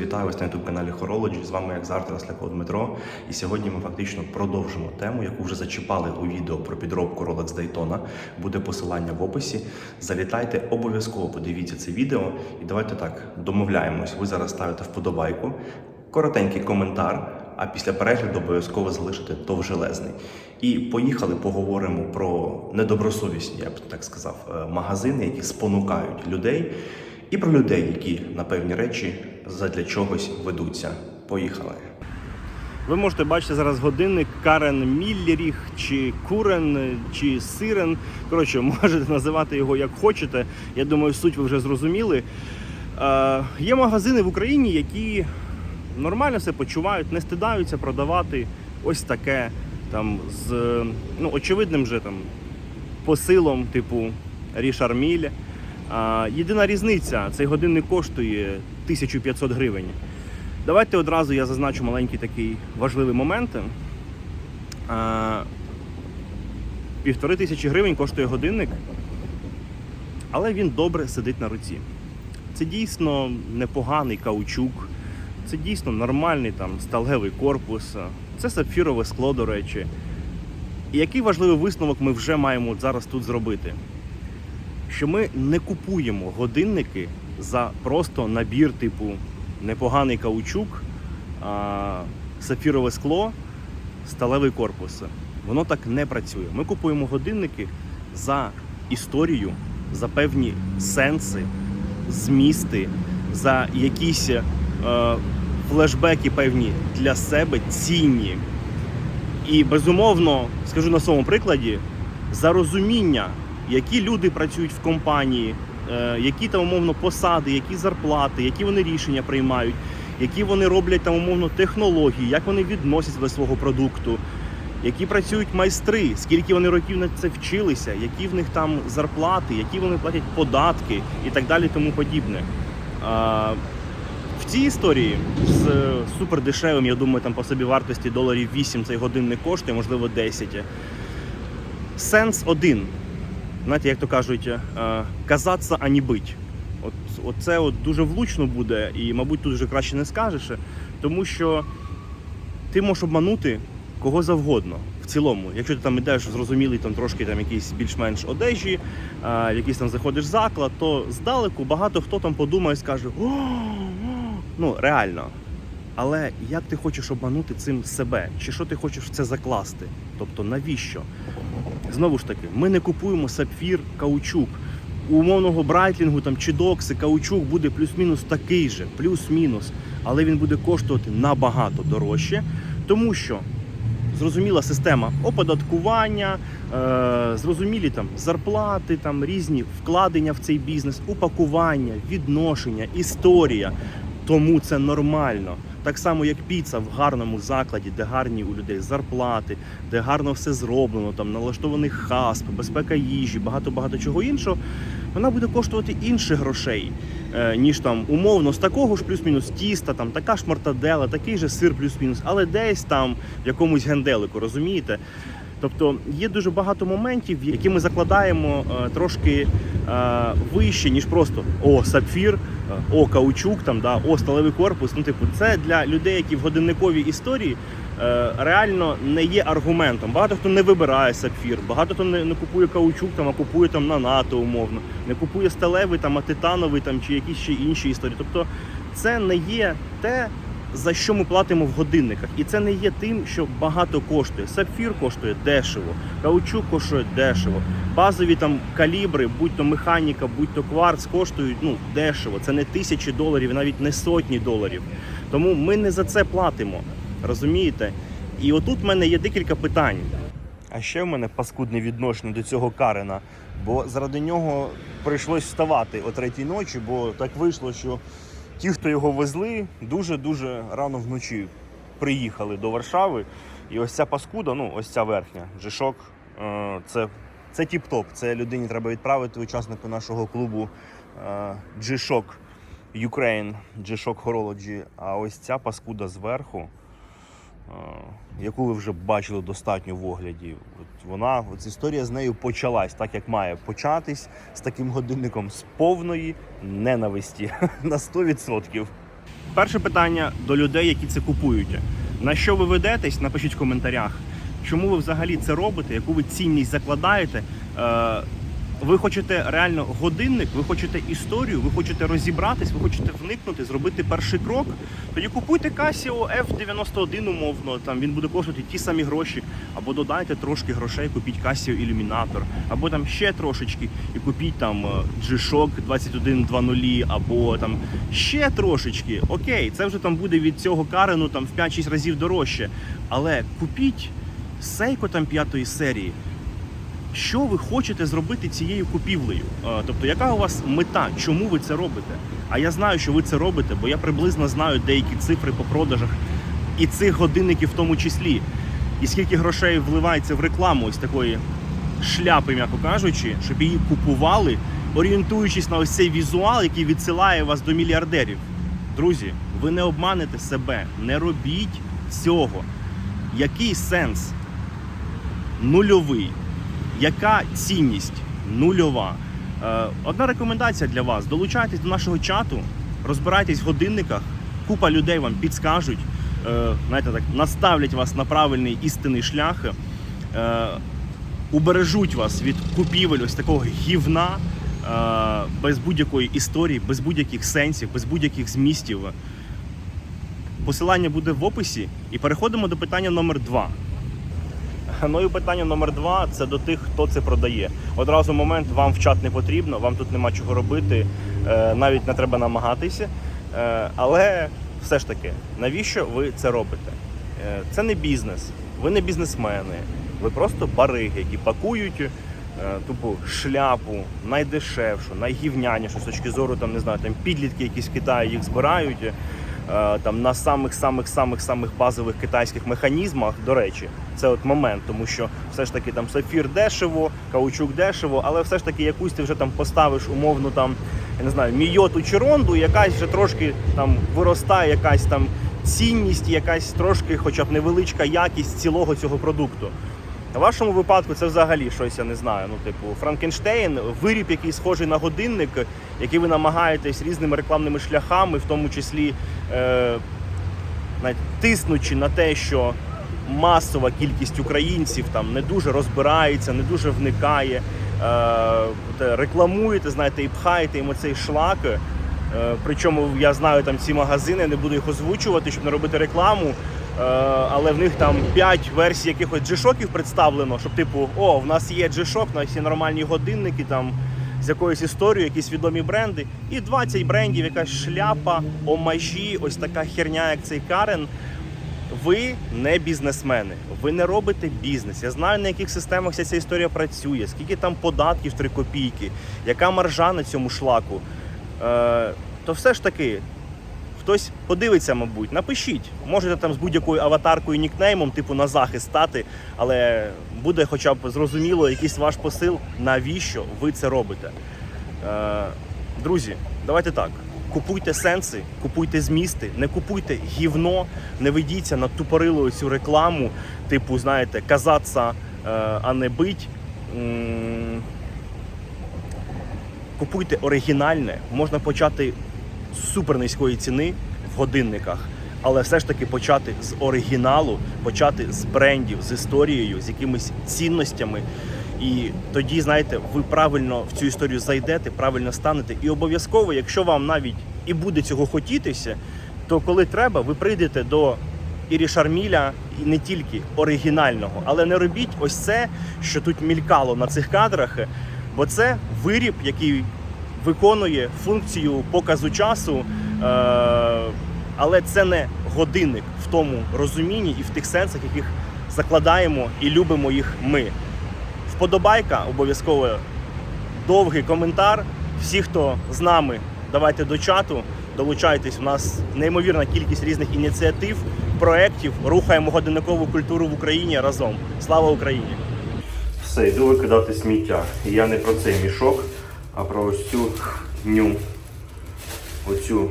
вітаю вас на youtube каналі Horology. З вами як завжди Росляко Дмитро. І сьогодні ми фактично продовжимо тему, яку вже зачіпали у відео про підробку Rolex Daytona. Буде посилання в описі. Залітайте, обов'язково подивіться це відео. І давайте так домовляємось. Ви зараз ставите вподобайку, коротенький коментар. А після перегляду обов'язково залишити довжелезний. І поїхали, поговоримо про недобросовісні, я б так сказав, е, магазини, які спонукають людей, і про людей, які на певні речі задля чогось ведуться. Поїхали. Ви можете бачити зараз годинник Карен Міллеріг, чи Курен, чи Сирен. Коротше, можете називати його як хочете. Я думаю, суть ви вже зрозуміли. Е, є магазини в Україні, які нормально себе почувають, не стидаються продавати ось таке там з ну, очевидним же там посилом, типу Рішар Міль. А, єдина різниця, цей годинник коштує 1500 гривень. Давайте одразу я зазначу маленький такий важливий момент. Півтори тисячі гривень коштує годинник, але він добре сидить на руці. Це дійсно непоганий каучук, це дійсно нормальний там сталгевий корпус, це сапфірове скло, до речі. І який важливий висновок ми вже маємо зараз тут зробити? Що ми не купуємо годинники за просто набір типу непоганий каучук, сапфірове скло, сталевий корпус. Воно так не працює. Ми купуємо годинники за історію, за певні сенси, змісти, за якісь е, флешбеки певні для себе цінні. І безумовно, скажу на своєму прикладі, за розуміння, які люди працюють в компанії, е, які там умовно посади, які зарплати, які вони рішення приймають, які вони роблять там умовно технології, як вони відносяться до свого продукту, які працюють майстри, скільки вони років на це вчилися, які в них там зарплати, які вони платять податки і так далі, тому подібне. В цій історії з е, супердешевим, я думаю, там по собі вартості доларів 8 цей годинник коштує, можливо, 10. Сенс один. Знаєте, як то кажуть, е, казатися, а не бить. От, от це от дуже влучно буде, і, мабуть, тут вже краще не скажеш, тому що ти можеш обманути кого завгодно в цілому. Якщо ти там ідеш зрозумілий там трошки там якісь більш-менш одежі, а, якийсь там заходиш заклад, то здалеку багато хто там подумає і скаже: о, ну реально. Але як ти хочеш обманути цим себе? Чи що ти хочеш в це закласти? Тобто навіщо? Знову ж таки, ми не купуємо сапфір, каучук. У умовного брайтлінгу там чи докси каучук буде плюс-мінус такий же, плюс-мінус, але він буде коштувати набагато дорожче, тому що зрозуміла система оподаткування, е, зрозумілі там зарплати, там різні вкладення в цей бізнес, упакування, відношення, історія. Тому це нормально. Так само, як піца в гарному закладі, де гарні у людей зарплати, де гарно все зроблено, там налаштований хасп, безпека їжі, багато багато чого іншого. Вона буде коштувати інших грошей, е, ніж там умовно з такого ж плюс-мінус тіста, там така ж мортадела, такий же сир плюс-мінус, але десь там в якомусь генделику, розумієте? Тобто є дуже багато моментів, які ми закладаємо е, трошки е, вище, ніж просто о, сапфір, о, каучук, там, да, о, сталевий корпус. Ну, типу, це для людей, які в годинниковій історії е, реально не є аргументом. Багато хто не вибирає сапфір, багато хто не, не купує каучук, там, а купує там на НАТО умовно, не купує сталевий, там, а титановий там, чи якісь ще інші історії. Тобто це не є те, за що ми платимо в годинниках. І це не є тим, що багато коштує. Сапфір коштує дешево, каучук коштує дешево. Базові там калібри, будь то механіка, будь то кварц, коштують ну, дешево. Це не тисячі доларів, навіть не сотні доларів. Тому ми не за це платимо. Розумієте? І отут в мене є декілька питань. А ще в мене паскудне відношення до цього Карена, бо заради нього прийшлось вставати о третій ночі, бо так вийшло, що ті, хто його везли, дуже-дуже рано вночі приїхали до Варшави. І ось ця паскуда, ну ось ця верхня, G-Shock, е, це, це тіп-топ. Це людині треба відправити учаснику нашого клубу Джишок G-Shock Ukraine, G-Shock Horology. А ось ця паскуда зверху, е, яку ви вже бачили достатньо в огляді. От вона, от історія з нею почалась так, як має початись з таким годинником з повної ненависті на 100%. перше питання до людей, які це купують. На що ви ведетесь? Напишіть в коментарях. Чому ви взагалі це робите? Яку ви цінність закладаєте? Е, ви хочете реально годинник, ви хочете історію, ви хочете розібратись, ви хочете вникнути, зробити перший крок. Тоді купуйте Casio F91 умовно, там він буде коштувати ті самі гроші, або додайте трошки грошей, купіть Casio Illuminator, або там ще трошечки і купіть там е, G-Shock 2120, або там ще трошечки. Окей, це вже там буде від цього карену там в 5-6 разів дорожче. Але купіть Seiko там п'ятої серії. Що ви хочете зробити цією купівлею? Е, Тобто, яка у вас мета? Чому ви це робите? А я знаю, що ви це робите, бо я приблизно знаю деякі цифри по продажах і цих годинників в тому числі. І скільки грошей вливається в рекламу ось такої шляпи, м'яко кажучи, щоб її купували, орієнтуючись на ось цей візуал, який відсилає вас до мільярдерів. Друзі, ви не обманете себе, не робіть цього. Який сенс? Нульовий. Яка цінність нульова? Е, Одна рекомендація для вас: долучайтесь до нашого чату, розбирайтесь в годинниках, купа людей вам підскажуть, е, знаєте, так, наставлять вас на правильний істинний шлях, е, убережуть вас від купівель ось такого гівна без будь-якої історії, без будь-яких сенсів, без будь-яких змістів. Посилання буде в описі, і переходимо до питання номер два. Ну і питання номер два це до тих, хто це продає. Одразу момент вам в чат не потрібно, вам тут нема чого робити, е, навіть не треба намагатися. Е, Але все ж таки, навіщо ви це робите? Е, Це не бізнес, ви не бізнесмени, ви просто бариги, які пакують тупу шляпу, найдешевшу, найгівнянішу з точки зору там, не знаю, там підлітки, якісь в Китаї їх збирають. Е, Там на самих самих базових китайських механізмах, до речі, це от момент, тому що все ж таки там сапфір дешево, каучук дешево, але все ж таки якусь ти вже там поставиш умовно там, я не знаю, мійоту чи ронду, якась вже трошки там виростає, якась там цінність, якась трошки, хоча б невеличка якість цілого цього продукту. В вашому випадку це взагалі щось, я не знаю. Ну, типу, Франкенштейн, виріб, який схожий на годинник, який ви намагаєтесь різними рекламними шляхами, в тому числі е, тиснучи на те, що масова кількість українців там не дуже розбирається, не дуже вникає, е, рекламуєте, знаєте, і пхаєте їм оцей шлак. Е, причому я знаю там ці магазини, не буду їх озвучувати, щоб не робити рекламу. Е, але в них там 5 версій якихось G-Shockів представлено, щоб типу, о, в нас є у нас є нормальні годинники там з якоюсь історією, якісь відомі бренди, і 20 брендів, якась шляпа, омажі, ось така херня, як цей Карен. Ви не бізнесмени, ви не робите бізнес. Я знаю, на яких системах вся ця історія працює, скільки там податків 3 копійки, яка маржа на цьому шлаку. Е, то все ж таки, хтось подивиться, мабуть, напишіть. Можете там з будь-якою аватаркою, нікнеймом, типу на захист стати, але буде хоча б зрозуміло якийсь ваш посил, навіщо ви це робите. Е, друзі, давайте так. Купуйте сенси, купуйте змісти, не купуйте гівно, не ведіться на тупорилу цю рекламу, типу, знаєте, казаться, е, а не бить. Купуйте оригінальне, можна почати супер низької ціни в годинниках, але все ж таки почати з оригіналу, почати з брендів, з історією, з якимись цінностями. І тоді, знаєте, ви правильно в цю історію зайдете, правильно станете. І обов'язково, якщо вам навіть і буде цього хотітися, то коли треба, ви прийдете до Ірі Шарміля і не тільки оригінального, але не робіть ось це, що тут мількало на цих кадрах, бо це виріб, який виконує функцію показу часу, е- але це не годинник в тому розумінні і в тих сенсах, яких закладаємо і любимо їх ми. Вподобайка обов'язково довгий коментар. Всі, хто з нами, давайте до чату, долучайтесь. У нас неймовірна кількість різних ініціатив, проєктів. Рухаємо годинникову культуру в Україні разом. Слава Україні! Все, йду викидати сміття. Я не про цей мішок, а про ось цю ню. Оцю